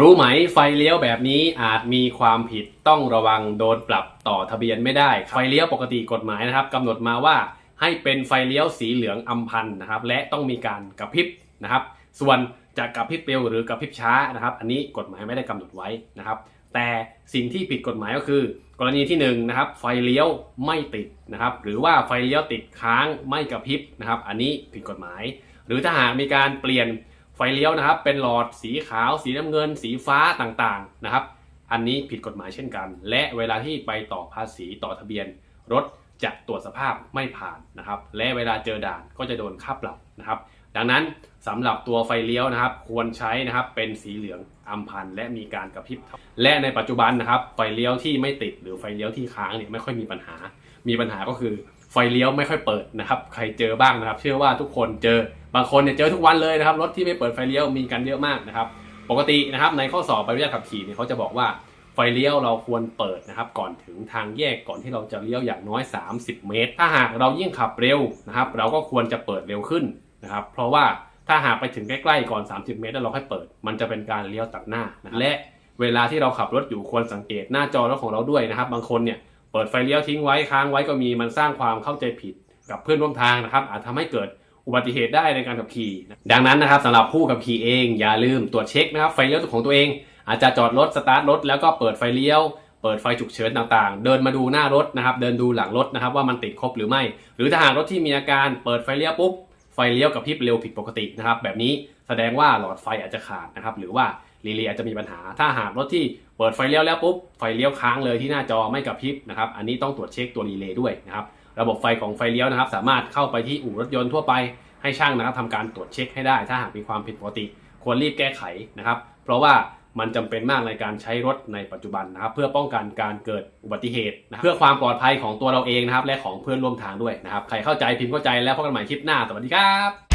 รู้ไหมไฟเลี้ยวแบบนี้อาจมีความผิดต้องระวังโดนปรับต่อทะเบียนไม่ได้ ไฟเลี้ยวปกติกฎหมายนะครับกำหนดมาว่าให้เป็นไฟเลี้ยวสีเหลืองอำพันนะครับ และต้องมีการกระพริบนะครับ ส่วนจะกระพริบเร็วหรือกระพริบช้านะครับ อันนี้กฎหมายไม่ได้กำหนดไว้นะครับ แต่สิ่งที่ผิดกฎหมายก็คือ กรณีที่หนึ่งนะครับไฟเลี้ยวไม่ติดนะครับ หรือว่าไฟเลี้ยวติดค้างไม่กระพริบนะครับ อันนี้ผิดกฎหมาย หรือถ้าหากมีการเปลี่ยน ไฟเลี้ยวนะครับ เป็นหลอดสีขาว สีน้ำเงิน สีฟ้าต่างๆนะครับ อันนี้ผิดกฎหมายเช่นกัน และเวลาที่ไปต่อภาษีต่อทะเบียน รถจะตรวจสภาพไม่ผ่านนะครับ และเวลาเจอด่านก็จะโดนค่าปรับนะครับ ดังนั้นสำหรับตัวไฟเลี้ยวนะครับ ควรใช้นะครับเป็นสีเหลืองอัมพันและมีการกระพริบและในปัจจุบันนะครับ ไฟเลี้ยวที่ไม่ติดหรือไฟเลี้ยวที่ค้างเนี่ยไม่ค่อยมีปัญหา มีปัญหาก็คือไฟเลี้ยวไม่ค่อยเปิดนะครับ ใครเจอบ้างนะครับ เชื่อว่าทุกคนเจอบางคนเนี่ยเจอทุกวันเลยนะครับรถที่ไม่เปิดไฟเลี้ยวมีกันเยอะมากนะครับ ปกตินะครับในข้อสอบใบอนุญาตขับขี่เนี่ยเขาจะบอกว่าไฟเลี้ยวเราควรเปิดนะครับก่อนถึงทางแยกก่อนที่เราจะเลี้ยวอย่างน้อย 30 เมตร ถ้าหากเรายิ่งขับเร็วนะครับ เราก็ควรจะเปิดเร็วขึ้นนะครับ เพราะว่าถ้าหากไปถึงใกล้ๆก่อน 30 เมตรแล้วเราค่อยเปิด มันจะเป็นการเลี้ยวตัดหน้านะครับและเวลาที่เราขับรถอยู่ควรสังเกตหน้าจอรถของเราด้วยนะครับ บางคนเนี่ย ปิดไฟเลี้ยวทิ้งไว้ค้างไว้ก็มีมันสร้างความเข้าใจผิดกับเพื่อนร่วมทางนะครับ อาจทำให้เกิดอุบัติเหตุได้ในการขับขี่ ดังนั้นนะครับสำหรับผู้ขับขี่เอง อย่าลืมตรวจเช็คนะครับไฟเลี้ยวของตัวเอง อาจจะจอดรถสตาร์ทรถแล้วก็เปิดไฟเลี้ยว เปิดไฟฉุกเฉินต่างๆ เดินมาดูหน้ารถนะครับ เดินดูหลังรถนะครับว่ามันติดครบหรือไม่ หรือถ้าหากรถที่มีอาการเปิดไฟเลี้ยวปุ๊บไฟเลี้ยวกับพริบเร็วผิดปกตินะครับแบบนี้แสดงว่าหลอดไฟอาจจะขาดนะครับหรือว่า รีเลย์อาจจะมีปัญหา ถ้าหากรถที่เปิดไฟเลี้ยวแล้วปุ๊บไฟเลี้ยวค้างเลยที่หน้าจอไม่กระพริบนะครับอันนี้ต้องตรวจเช็คตัวรีเลย์ด้วยนะครับระบบไฟของไฟเลี้ยวนะครับ สามารถเข้าไปที่อู่รถยนต์ทั่วไปให้ช่างนะครับทำการตรวจเช็คให้ได้ ถ้าหากมีความผิดปกติ ควรรีบแก้ไขนะครับ เพราะว่ามันจำเป็นมากในการใช้รถในปัจจุบันนะครับ เพื่อป้องกันการเกิดอุบัติเหตุนะเพื่อความปลอดภัยของตัวเราเองนะครับ และของเพื่อนร่วมทางด้วยนะครับ ใครเข้าใจพิมพ์เข้าใจแล้วพบกันใหม่คลิปหน้าสวัสดีครับ